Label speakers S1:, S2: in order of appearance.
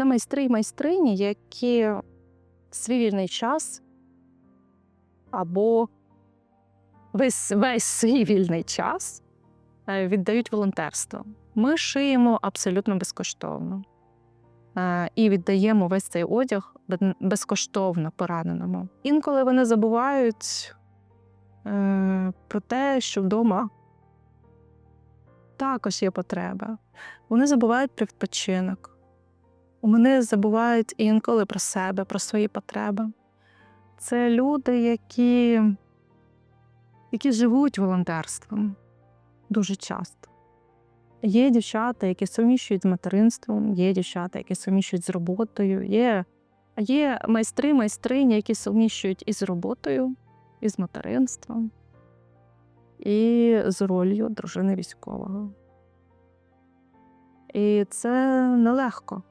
S1: це майстри і майстрині, які свій вільний час або весь, весь свій вільний час е, віддають волонтерству. Ми шиємо абсолютно безкоштовно е, і віддаємо весь цей одяг безкоштовно пораненому. Інколи вони забувають е, про те, що вдома також є потреба. Вони забувають про відпочинок. Вони забувають інколи про себе, про свої потреби. Це люди, які, які живуть волонтерством дуже часто. Є дівчата, які суміщують з материнством, є дівчата, які суміщують з роботою, є, є майстри, майстрині, які суміщують із роботою, і з материнством, і з ролью дружини військового. І це нелегко.